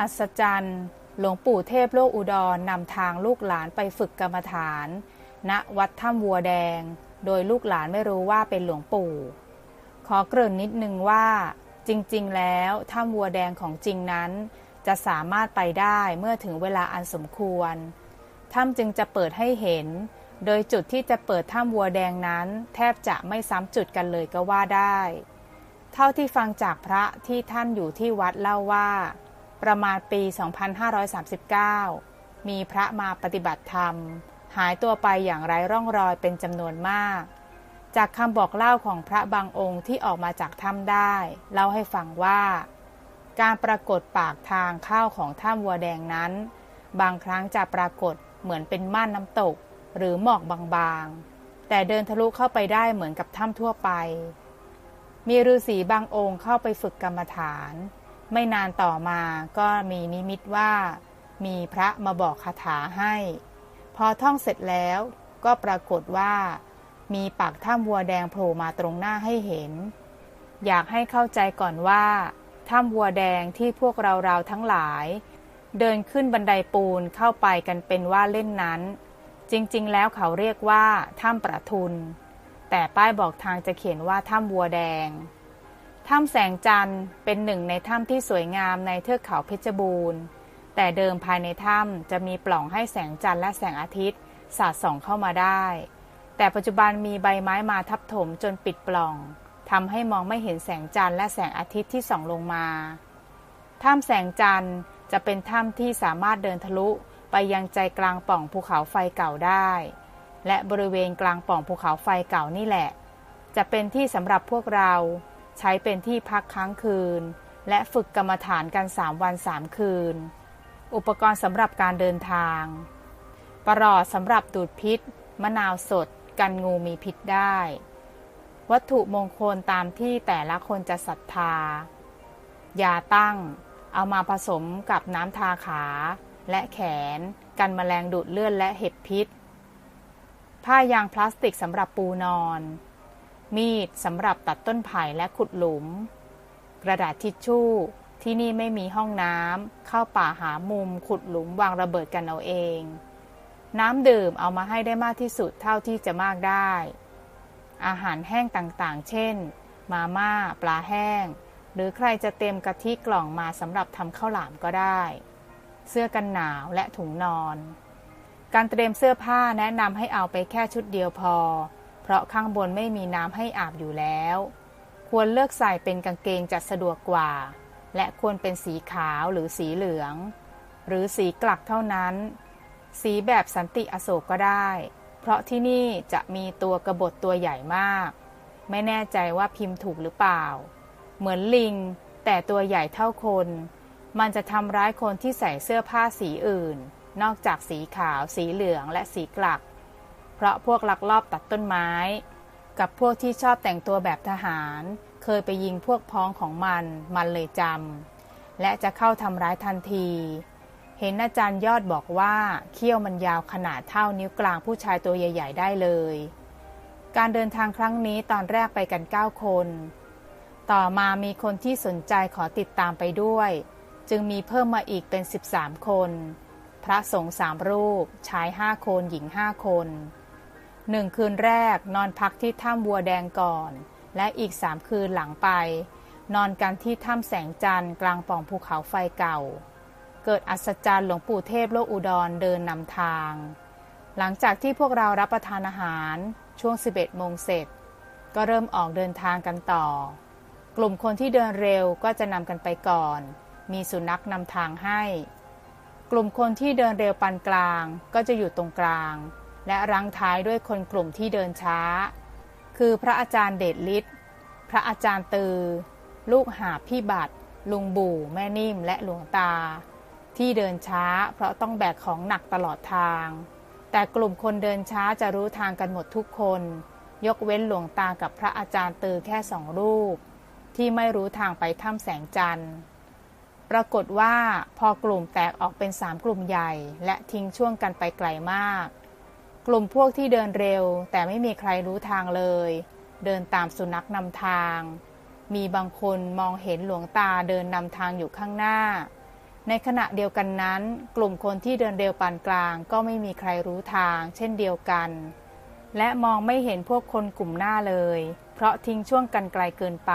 อัศจรรย์ หลวงปู่เทพโลกอุดรนำทางลูกหลานไปฝึกกรรมฐาน ณวัดถ้ำวัวแดง โดยลูกหลานไม่รู้ว่าเป็นหลวงปู่ ขอเกริ่นนิดนึงว่า จริง ๆ แล้วถ้ำวัวแดงของจริงนั้น จะสามารถไปได้เมื่อถึงเวลาอันสมควรถ้ำจึงจะเปิดให้เห็น โดยจุดที่จะเปิดถ้ำวัวแดงนั้น แทบจะไม่ซ้ำจุดกันเลยก็ว่าได้ เท่าที่ฟังจากพระที่ท่านอยู่ที่วัดเล่าว่า ประมาณปี 2539 มีพระมาปฏิบัติธรรม หายตัวไปอย่างไร้ร่องรอยเป็นจำนวนมาก จากคำบอกเล่าของพระบางองค์ที่ออกมาจากถ้ำได้เล่าให้ฟังว่า การปรากฏปากทางเข้าของถ้ำวัวแดงนั้น บางครั้งจะปรากฏเหมือนเป็นม่านน้ำตก หรือหมอกบางๆ แต่เดินทะลุเข้าไปได้เหมือนกับถ้ำทั่วไป มีฤาษีบางองค์เข้าไปฝึกกรรมฐาน ไม่นานต่อมาก็มีนิมิตว่า มีพระมาบอกคาถาให้ พอท่องเสร็จแล้วก็ปรากฏว่า มีปากถ้ำวัวแดงโผล่มาตรงหน้าให้เห็น อยากให้เข้าใจก่อนว่าถ้ำวัวแดงที่พวกเราเราทั้งหลาย เดินขึ้นบันไดปูนเข้าไปกันเป็นว่าเล่นนั้น จริงๆ แล้วเขาเรียกว่าถ้ำประทุน แต่ป้ายบอกทางจะเขียนว่าถ้ำวัวแดง ถ้ำแสงจันทร์เป็นหนึ่งในถ้ำที่สวยงามในเทือกเขาเพชรบูรณ์ แต่เดิมภายในถ้ำจะมีปล่องให้แสงจันทร์และแสงอาทิตย์สาดส่องเข้ามาได้ แต่ปัจจุบันมีใบไม้มาทับถมจนปิดปล่องทำให้มองไม่เห็นแสงจันทร์และแสงอาทิตย์ที่ส่องลงมา ถ้ำแสงจันทร์จะเป็นถ้ำที่สามารถเดินทะลุไปยังใจกลางปล่องภูเขาไฟเก่าได้ และบริเวณกลางปล่องภูเขาไฟเก่านี่แหละ จะเป็นที่สำหรับพวกเรา ใช้เป็นที่พักค้างคืน และฝึกกรรมฐานกัน 3 วัน 3 คืน อุปกรณ์สำหรับการเดินทาง ปลอดสำหรับดูดพิษ มะนาวสด กันงูมีพิษได้ วัตถุมงคลตามที่แต่ละคนจะศรัทธายาตั้ง เอามาผสมกับน้ำทาขา และแขน กันแมลงดูดเลือดและเห็บพิษ ผ้ายางพลาสติกสำหรับปูนอน มีดสำหรับตัดต้นไผ่และขุดหลุม กระดาษทิชชู่ที่นี่ไม่มีห้องน้ำเข้าป่าหามุมขุดหลุมวางระเบิดกันเอาเอง น้ำดื่มเอามาให้ได้มากที่สุดเท่าที่จะมากได้ อาหารแห้งต่างๆ เช่น มาม่า ปลาแห้ง หรือใครจะเต็มกะทิกล่องมาสำหรับทำข้าวหลามก็ได้ เสื้อกันหนาวและถุงนอน การเตรียมเสื้อผ้าแนะนำให้เอาไปแค่ชุดเดียวพอ เพราะข้างบนไม่มีน้ำให้อาบอยู่แล้ว ควรเลือกใส่เป็นกางเกงจะสะดวกกว่า และควรเป็นสีขาวหรือสีเหลือง หรือสีกลักเท่านั้น สีแบบสันติอโศกก็ได้ เพราะที่นี่จะมีตัวกระบฏตัวใหญ่มาก ไม่แน่ใจว่าพิมพ์ถูกหรือเปล่า เหมือนลิง แต่ตัวใหญ่เท่าคน มันจะทำร้ายคนที่ใส่เสื้อผ้าสีอื่น นอกจากสีขาว สีเหลืองและสีกลัก ราะพวกลักลอบตัดต้นไม้ กับพวกที่ชอบแต่งตัวแบบทหาร เคยไปยิงพวกพ้องของมัน มันเลยจำและจะเข้าทำร้ายทันที เห็นอาจารย์ยอดบอกว่าเขี้ยวมันยาวขนาดเท่านิ้วกลางผู้ชายตัวใหญ่ ๆ ได้เลย การเดินทางครั้งนี้ตอนแรกไปกัน 9 คน ต่อมามีคนที่สนใจขอติดตามไปด้วย จึงมีเพิ่มมาอีกเป็น 13 คน พระสงฆ์สามรูปชายห้าคนหญิงห้าคน หนึ่งคืนแรกนอนพักที่ถ้ำบัวแดงก่อน และอีกสามคืนหลังไป นอนกันที่ถ้ำแสงจันทร์กลางป่องภูเขาไฟเก่า เกิดอัศจรรย์หลวงปู่เทพโลกอุดรเดินนำทาง หลังจากที่พวกเรารับประทานอาหารช่วง 11โมงเสร็จ ก็เริ่มออกเดินทางกันต่อ กลุ่มคนที่เดินเร็วก็จะนำกันไปก่อน มีสุนัขนำทางให้ กลุ่มคนที่เดินเร็วปานกลางก็จะอยู่ตรงกลาง และรังท้ายด้วยคนกลุ่มที่เดินช้า คือพระอาจารย์เดชฤทธิ์พระอาจารย์ตือ ลูกหาพี่บัตรลุงปู่ แม่นิ่มและหลวงตา ที่เดินช้าเพราะต้องแบกของหนักตลอดทาง แต่กลุ่มคนเดินช้าจะรู้ทางกันหมดทุกคน ยกเว้นหลวงตากับพระอาจารย์ตือแค่สองรูป ที่ไม่รู้ทางไปถ้ำแสงจันทร์ปรากฏว่าพอกลุ่มแตกออกเป็นสามกลุ่มใหญ่ และทิ้งช่วงกันไปไกลมาก กลุ่มพวกที่เดินเร็ว แต่ไม่มีใครรู้ทางเลย เดินตามสุนัขนำทาง มีบางคนมองเห็นหลวงตาเดินนำทางอยู่ข้างหน้า ในขณะเดียวกันนั้น กลุ่มคนที่เดินเร็วปานกลาง ก็ไม่มีใครรู้ทาง เช่นเดียวกัน และมองไม่เห็นพวกคนกลุ่มหน้าเลย เพราะทิ้งช่วงกันไกลเกินไป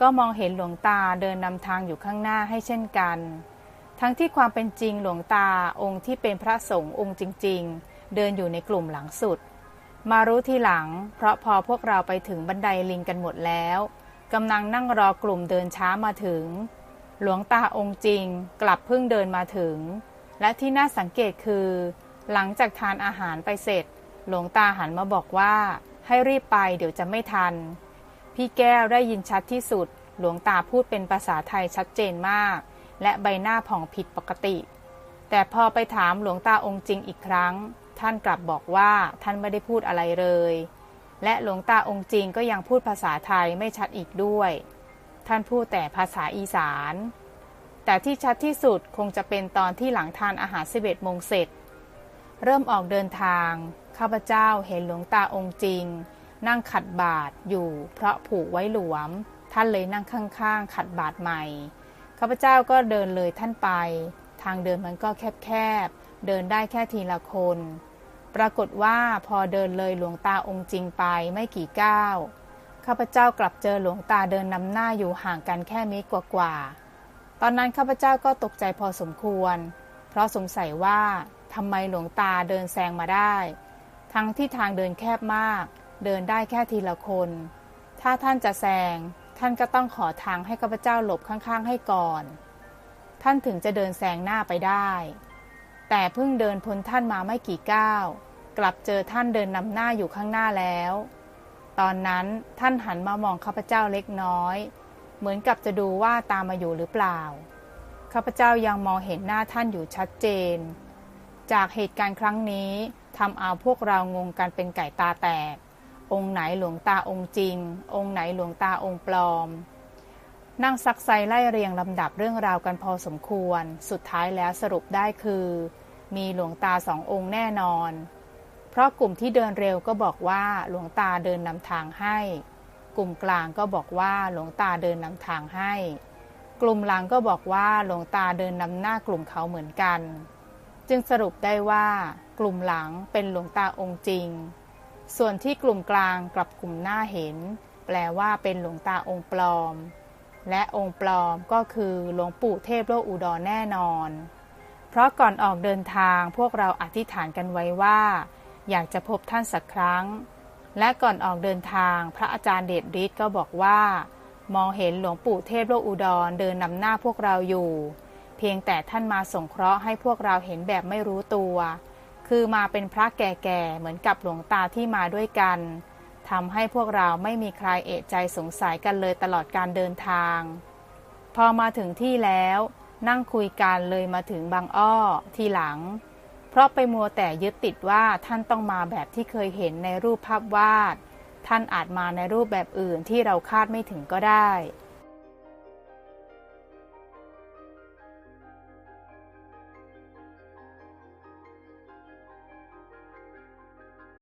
ก็มองเห็นหลวงตาเดินนำทางอยู่ข้างหน้าให้เช่นกัน ทั้งที่ความเป็นจริงหลวงตาองค์ที่เป็นพระสงฆ์องค์จริง ๆ เดินอยู่ในกลุ่มหลังสุด มารู้ทีหลัง เพราะพอพวกเราไปถึงบันไดลิงกันหมดแล้วกำลังนั่งรอกลุ่มเดินช้ามาถึง หลวงตาองค์จริง กลับเพิ่งเดินมาถึง และที่น่าสังเกตคือ หลังจากทานอาหารไปเสร็จ หลวงตาหันมาบอกว่า ให้รีบไปเดี๋ยวจะไม่ทัน พี่แก้วได้ยินชัดที่สุด หลวงตาพูดเป็นภาษาไทยชัดเจนมาก และใบหน้าผ่องผิดปกติ แต่พอไปถามหลวงตาองค์จริงอีกครั้ง ท่านกลับบอกว่าท่านไม่ได้พูดอะไรเลย และหลวงตาองค์จริงก็ยังพูดภาษาไทยไม่ชัดอีกด้วย ท่านพูดแต่ภาษาอีสาน แต่ที่ชัดที่สุดคงจะเป็นตอนที่หลังทานอาหาร11โมงเสร็จ เริ่มออกเดินทาง ข้าพเจ้าเห็นหลวงตาองค์จริง นั่งขัดบาทอยู่เพราะผูกไว้หลวม ท่านเลยนั่งข้างๆ ขัดบาทใหม่ ข้าพเจ้าก็เดินเลยท่านไป ทางเดินมันก็แคบๆเดินได้แค่ทีละคน ปรากฏว่าพอเดินเลยหลวงตาองค์จริงไปไม่กี่ก้าวข้าพเจ้ากลับเจอหลวงตาเดินนำหน้าอยู่ห่างกันแค่เมตรกว่าๆตอนนั้นข้าพเจ้าก็ตกใจพอสมควร เพราะสงสัยว่าทำไมหลวงตาเดินแซงมาได้ ทั้งที่ทางเดินแคบมาก เดินได้แค่ทีละคน ถ้าท่านจะแซงท่านก็ต้องขอทางให้ข้าพเจ้าหลบข้างๆให้ก่อน ท่านถึงจะเดินแซงหน้าไปได้ แต่เพิ่งเดินพ้นท่านมาไม่กี่ก้าว กลับเจอท่านเดินนำหน้าอยู่ข้างหน้าแล้ว ตอนนั้นท่านหันมามองข้าพเจ้าเล็กน้อย เหมือนกับจะดูว่าตามมาอยู่หรือเปล่า ข้าพเจ้ายังมองเห็นหน้าท่านอยู่ชัดเจน จากเหตุการณ์ครั้งนี้ทำเอาพวกเรางงกันเป็นไก่ตาแตก องค์ไหนหลวงตาองค์จริง องค์ไหนหลวงตาองค์ปลอม นั่งซักไซไล่เรียงลำดับเรื่องราวกันพอสมควร สุดท้ายแล้วสรุปได้คือ มีหลวงตาสององค์แน่นอน เพราะกลุ่มที่เดินเร็วก็บอกว่าหลวงตาเดินนำทางให้ กลุ่มกลางก็บอกว่าหลวงตาเดินนำทางให้ กลุ่มหลังก็บอกว่าหลวงตาเดินนำหน้ากลุ่มเขาเหมือนกัน จึงสรุปได้ว่ากลุ่มหลังเป็นหลวงตาองค์จริง ส่วนที่กลุ่มกลางกลับกลุ่มหน้าเห็น แปลว่าเป็นหลวงตาองค์ปลอม และองค์ปลอมก็คือหลวงปู่เทพโลกอุดรแน่นอน เพราะก่อนออกเดินทางพวกเราอธิษฐานกันไว้ว่า อยากจะพบท่านสักครั้ง และก่อนออกเดินทางพระอาจารย์เดชฤทธิ์ก็บอกว่า มองเห็นหลวงปู่เทพโลกอุดรเดินนำหน้าพวกเราอยู่ เพียงแต่ท่านมาสงเคราะห์ให้พวกเราเห็นแบบไม่รู้ตัว คือมาเป็นพระแก่ๆเหมือนกับหลวงตาที่มาด้วยกันทำให้พวกเราไม่มีใครเอะใจสงสัยกันเลยตลอดการเดินทาง พอมาถึงที่แล้ว นั่งคุยกันเลยมาถึงบางอ้อทีหลัง เพราะไปมัวแต่ยึดติดว่าท่านต้องมาแบบที่เคยเห็นในรูปภาพวาด ท่านอาจมาในรูปแบบอื่นที่เราคาดไม่ถึงก็ได้